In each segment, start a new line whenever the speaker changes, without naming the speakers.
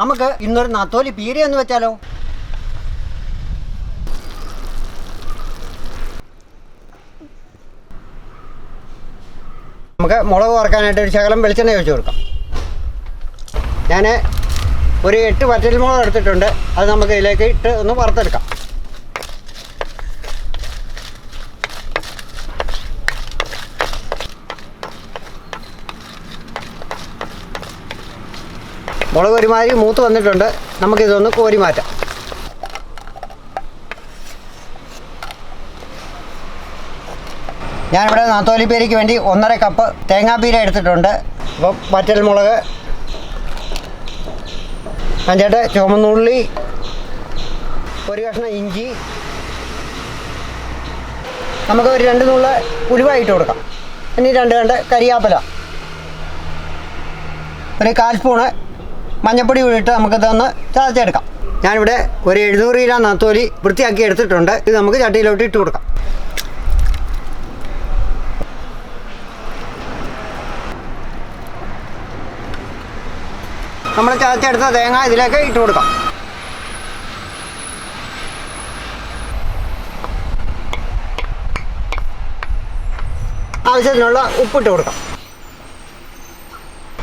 നമുക്ക് ഇന്നൊരു നത്തോലി പീര എന്ന് വെച്ചാലോ? നമുക്ക് മുളക് വറക്കാനായിട്ട് ഒരു ശകലം വെളിച്ചെണ്ണ ഒഴിച്ച് കൊടുക്കാം. ഞാൻ ഒരു എട്ട് വറ്റൽ മുളക് എടുത്തിട്ടുണ്ട്. അത് നമുക്ക് ഇതിലേക്ക് ഇട്ട് ഒന്ന് വറുത്തെടുക്കാം. മുളക് ഒരുമാതിരി മൂത്ത് വന്നിട്ടുണ്ട്. നമുക്കിതൊന്ന് കോരി മാറ്റാം ഞാനിവിടെ നാത്തോലിപ്പേരിക്ക് വേണ്ടി ഒന്നര കപ്പ് തേങ്ങാപ്പീര എടുത്തിട്ടുണ്ട്. അപ്പം വറ്റൽ മുളക് അഞ്ചേട്ട് ചുമന്നുള്ളി ഒരു കഷ്ണം ഇഞ്ചി. നമുക്ക് ഒരു രണ്ട് നുള്ള ഉലുവായിട്ട് കൊടുക്കാം. ഇനി രണ്ട് രണ്ട് കരിയാപ്പല. ഒരു കാൽ സ്പൂണ് മഞ്ഞപ്പൊടി ഇട്ട് നമുക്കിതൊന്ന് ചതച്ചെടുക്കാം. ഞാനിവിടെ ഒരു എഴുന്നൂറ് കിലോ നത്തോലി വൃത്തിയാക്കി എടുത്തിട്ടുണ്ട്. ഇത് നമുക്ക് ചട്ടിയിലോട്ട് ഇട്ട് കൊടുക്കാം. നമ്മൾ ചതച്ചെടുത്ത തേങ്ങ ഇതിലേക്ക് ഇട്ട് കൊടുക്കാം. ആവശ്യത്തിനുള്ള ഉപ്പിട്ട് കൊടുക്കാം.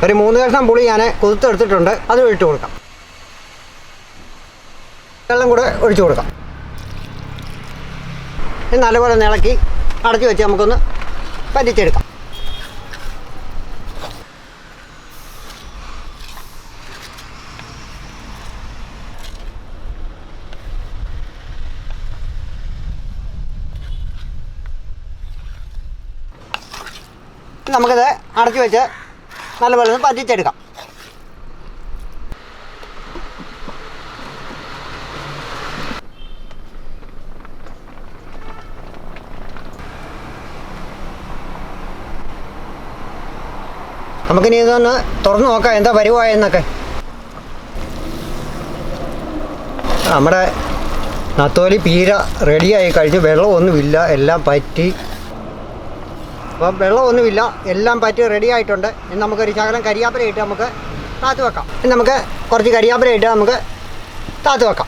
ഒരു മൂന്ന് കഷ്ണം പുളി ഞാൻ കുതിർത്തെടുത്തിട്ടുണ്ട്. അത് ഒഴിച്ചു കൊടുക്കാം. വെള്ളം കൂടെ ഒഴിച്ചു കൊടുക്കാം. നല്ലപോലെ ഇളക്കി അടച്ചു വെച്ച് നമുക്കൊന്ന് പറ്റിച്ചെടുക്കാം. നമുക്കിത് അടച്ചു വെച്ച് നല്ലപോലെ ഒന്ന് പറ്റിച്ചെടുക്കാം. നമുക്കിനി ഇതൊന്ന് തുറന്നു നോക്കാം എന്താ വരുവായെന്നൊക്കെ. നമ്മുടെ നത്തോലി പീര റെഡിയായി കഴിഞ്ഞ് വെള്ളമൊന്നുമില്ല എല്ലാം പറ്റി. അപ്പം വെള്ളമൊന്നുമില്ല. എല്ലാം പറ്റി റെഡി ആയിട്ടുണ്ട്. ഇനി നമുക്കൊരു ശകലം കരിയാപ്പിലയിട്ട് നമുക്ക് താത്ത് വെക്കാം. ഇനി നമുക്ക് കുറച്ച് കരിയാപ്പിലയിട്ട് നമുക്ക് താത്ത് വെക്കാം.